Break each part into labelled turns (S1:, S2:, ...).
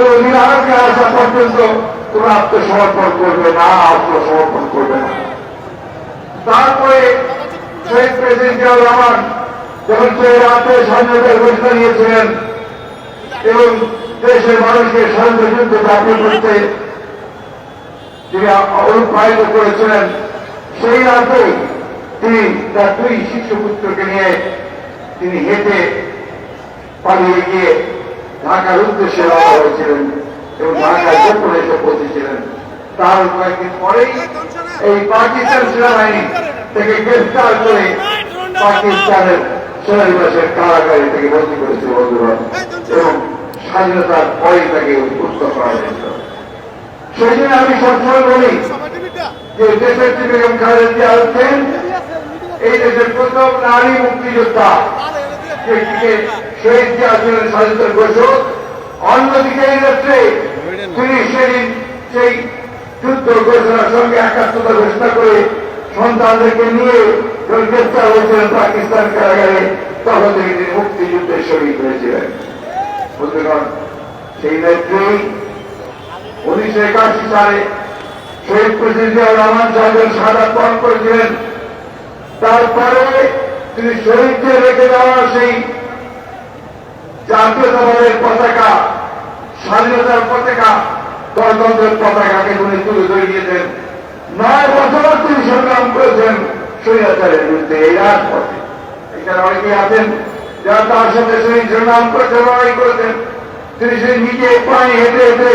S1: আগে আসা পর্যন্ত তোমরা আত্মসমর্পণ করবে না, আত্মসমর্পণ করবে না। তারপরে শহীদ প্রেসিডেন্ট জিয়াউর রহমান যখন সেই রাতে স্বাধীনতার ঘোষণা নিয়েছিলেন এবং দেশের মানুষকে স্বাধীনতা যুদ্ধে ঝাঁপিয়ে পড়তে তিনি অনুপ্রাণিত করেছিলেন, সেই রাতে তিনি তার দুই শিশুপুত্রকে নিয়ে তিনি হেঁটে পালিয়ে গিয়ে ঢাকার উদ্দেশ্যে রওনা হয়েছিলেন এবং ঢাকায় গোপনে এসে পৌঁছেছিলেন তার কয়েকদিন পরেই এই পাকিস্তান সেনাবাহিনী থেকে গ্রেফতার করে পাকিস্তানের সেনানিবাসের কারাগারে থেকে বন্দী করেছিল বন্ধুগণ এবং স্বাধীনতার পরে তাকে উদ্বুদ্ধ করা হয়েছিল। সেই জন্য আমি সবসময় বলি যে দেশের বেগম খালেদা জিয়া হচ্ছেন এই দেশের প্রথম নারী মুক্তিযোদ্ধা শহীদ জিয়া ছিলেন স্বাধীনতার ঘোষক অন্যদিকে এই রাত্রে তিনি সেদিন সেই যুদ্ধ ঘোষণার সঙ্গে একাত্মতা ঘোষণা করে সন্তানদেরকে নিয়ে গ্রেপ্তার হয়েছিলেন পাকিস্তান কারাগারে, তখন থেকে তিনি মুক্তিযুদ্ধের শহীদ হয়েছিলেন। বন্ধুগণ, সেই নেত্রী উনিশশো একাশি সালে শহীদ প্রেসিডেন্ট রহমান সাহেবের সাদা পালন করেছিলেন তারপরে তিনি শহীদদের রেখে দেওয়া সেই জাতীয়তাবাদের পতাকা, স্বাধীনতার পতাকা, গণতন্ত্রের পতাকাকে তিনি তুলে ধরে দিয়েছেন নয় বছর তিনি সংগ্রাম করেছেন স্বৈরাচারের বিরুদ্ধে এই রাজপথে। এখানে অনেকে আছেন যারা তার সাথে সেই সংগ্রাম করেছেন, লড়াই করেছেন। তিনি সেই নিজে পায়ে হেঁটে হেঁটে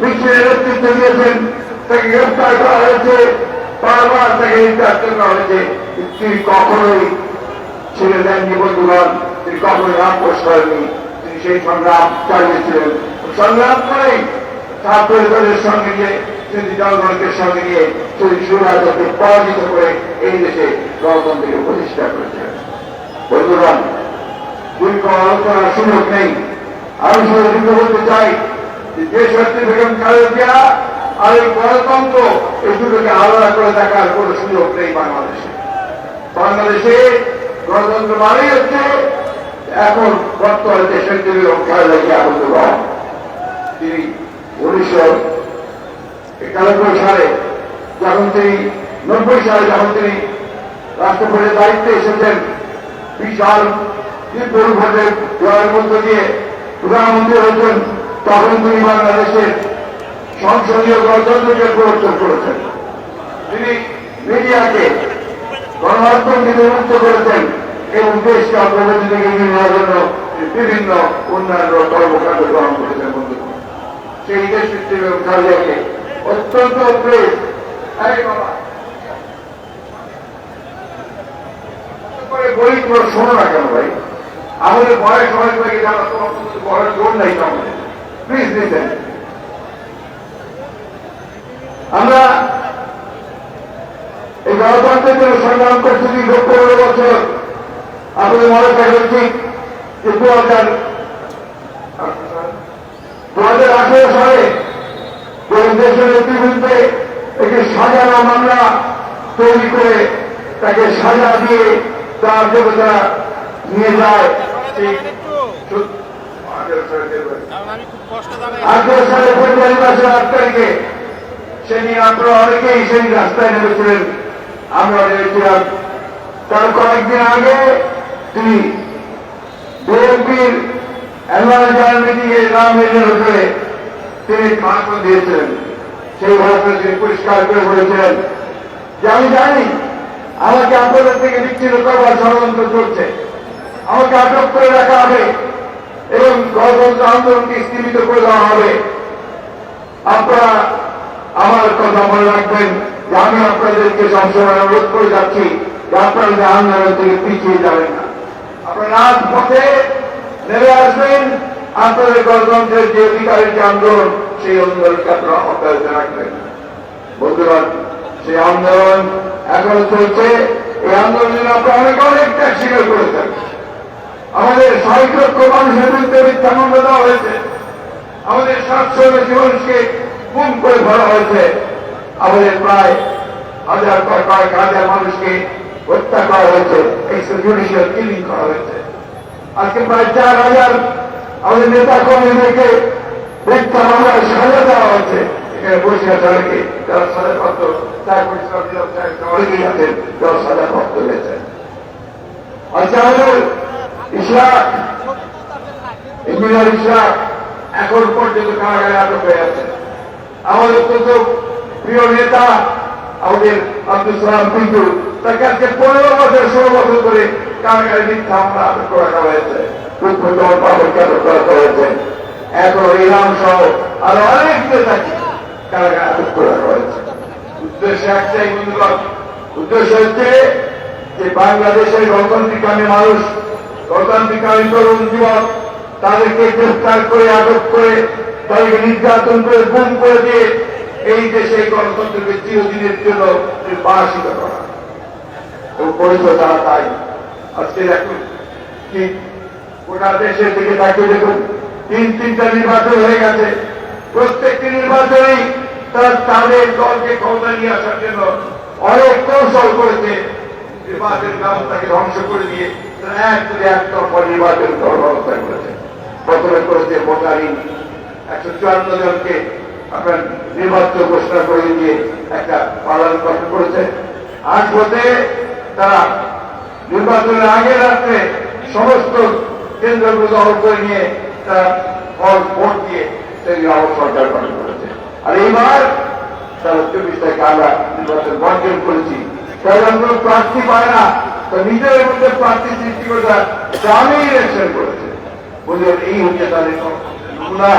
S1: মিছিলের নেতৃত্ব দিয়েছেন। তাকে গ্রেফতার করা হয়েছে। বারবার তাকে নির্যাতন করা হয়েছে। তিনি কখনোই ছেড়ে দেননি বন্ধুগণ। তিনি কখনোই আপোষ করেননি সেই সংগ্রাম চালিয়েছিলেন। সংগ্রাম করেই ছাত্রের দলের সঙ্গে নিয়ে তিনি জনগণকে সঙ্গে নিয়ে তিনি সুরাজকে পরাজিত করে এই দেশে গণতন্ত্রকে প্রতিষ্ঠা করেছিলেন। বন্ধুগণ দীর্ঘ আলোচনার সুযোগ নেই। আমি শুধু দীর্ঘ বলতে চাই যে হচ্ছে বেগম খালেদা আর এই গণতন্ত্র এই দুটোকে আলাদা করে দেখার কোন সুযোগ নেই বাংলাদেশে। বাংলাদেশে গণতন্ত্র মানেই হচ্ছে এখন বর্তমানে দেশের যে বেগম খালেদা জিয়া বন্ধুগণ তিনি উনিশশো একানব্বই সালে যখন তিনি, নব্বই সালে যখন তিনি রাষ্ট্রপতির দায়িত্বে এসেছেন, বিশাল বিপুলভাবে লড়াইয়ের মধ্য দিয়ে প্রধানমন্ত্রী হয়েছেন, তখন তিনি বাংলাদেশের সংসদীয় গণতন্ত্রকে প্রবর্তন করেছেন। তিনি মিডিয়াকে গণমাধ্যমকে বিমুক্ত করেছেন। এবং দেশকে অগ্রগতি থেকে এগিয়ে নেওয়ার জন্য বিভিন্ন উন্নয়ন কর্মকাণ্ড গ্রহণ করেছেন বন্ধুগণ সেই দেশ এবং কালিয়াকে অত্যন্ত প্রেস আরে বাবা। বলি, তোমরা শোনো না কেন ভাই? আমাদের বয়স অনেক গেছে আমরা তোমার বয়স জোর নাই আমাদের প্লিজ দিতেন আমরা এই গণতন্ত্রের জন্য সংগ্রাম করছি পনেরো বছর। আপনাদের মনে থাকবে ঠিক যে দু হাজার দু হাজার আঠেরো সালে দেশের বিরুদ্ধে একটি সাজানো মামলা তৈরি করে তাকে সাজা দিয়ে তার দেবতা নিয়ে যায়। সেই আঠেরো সালে ফেব্রুয়ারি মাসের আট তারিখে সেদিন আপনারা অনেকেই সেই রাস্তায় নেমেছিলেন। আমরা নেমেছিলাম। তার কয়েকদিন আগে তিনি বিএনপির অ্যানুয়াল জয়েন্ট মিটিং এর নাম মেনে হোটেলে তিনি ভাষণ দিয়েছিলেন সেই ভাষণে তিনি পরিষ্কার করে বলেছিলেন যে আমি জানি আমাকে আপনাদের থেকে বিচ্ছিন্ন করবার ষড়যন্ত্র চলছে। আমাকে আটক করে রাখা হবে এবং গণতন্ত্র আন্দোলনকে স্থিমিত করে দেওয়া হবে। আপনারা আমার কথা মনে রাখবেন যে আমি আপনাদেরকে সবসময় অনুরোধ করে যাচ্ছি যে আপনারা আন্দোলন থেকে পিছিয়ে যাবেন না। আপনারা রাজপথে নেমে আসবেন। আপনাদের গণতন্ত্রের যে অধিকারের যে আন্দোলন, সেই আন্দোলনকে আপনারা অব্যাহত রাখবেন। বন্ধুগণ সেই আন্দোলন এখনও চলছে। এই আন্দোলনে আপনারা অনেক অনেক ত্যাগ স্বীকার করেছেন। আমাদের ষাট লক্ষ মানুষের বিরুদ্ধে মিথ্যা মামলা দেওয়া হয়েছে। আমাদের সাতশো বেশি মানুষকে গুম করে ধরা হয়েছে। আমাদের প্রায় হাজার কয়েক হাজার মানুষকে হত্যা করা হয়েছে, এই জুডিশিয়াল কিলিং করা হয়েছে। আজকে প্রায় চার হাজার আমাদের নেতা কর্মীদেরকে হত্যা সিংহাসনকে যারা সাজাপ্রাপ্ত চার পরিষ্কার দিলাম অনেকেই আছেন যারা সাজাপ্রাপ্ত হয়েছেন আচ্ছা আমাদের ইসলাম, ইঞ্জিনিয়ার ইসলাম এখন পর্যন্ত কারাগারে আটক হয়ে আছে। আমাদের অত্যন্ত প্রিয় নেতা আমাদের আব্দুল সালাম পিন্টু তাকে পনেরো বছর ষোলো বছর ধরে কারাগারে মিথ্যা হামলা আটক করে রাখা হয়েছে। আটক করা হয়েছে। সহ আরও অনেক নেতাকে কারাগারে আটক করে রাখা হয়েছে। উদ্দেশ্য একটাই উদ্দেশ্য হচ্ছে যে বাংলাদেশের গণতান্ত্রিক আমি মানুষ গণতান্ত্রিক আমি তরুণ যুবক, তাদেরকে গ্রেফতার করে, আটক করে, তাদেরকে নির্যাতন করে, গুম করে দিয়ে এই দেশে গণতন্ত্রকে চিরদিনের জন্য নির্বাসিত করা। এবং করেছে তারা তাই আজকে দেখুন কি গোটা দেশের দিকে তাকিয়ে দেখুন, তিন তিনটা নির্বাচন হয়ে গেছে। প্রত্যেকটি নির্বাচনেই তারা তাদের দলকে ক্ষমতা নিয়ে আসার জন্য অনেক কৌশল করেছে। নির্বাচন ব্যবস্থাকে ধ্বংস করে দিয়ে তারা এক করে একতরফা নির্বাচন করার ব্যবস্থা করেছে। প্রথমে করেছে ভোটারিং। একশো চুয়ান্ন জনকে আপনার নির্বাচন ঘোষণা করে দিয়ে একটা পালন করেছে। আজ হতে তারা নির্বাচনের আগে রাত্রে সমস্ত কেন্দ্রগুলো দখল করে নিয়ে তারা ভোট দিয়ে সেই সরকার গঠন করেছে। আর এইবার তারা চব্বিশ তারিখে আমরা নির্বাচন বর্জন করেছি। তারা কোনো প্রার্থী পায় না, তো নিজের মধ্যে প্রার্থী সৃষ্টি করে তারা দামি ইলেকশন করেছে। বলে এই হচ্ছে তাদের নমুনা।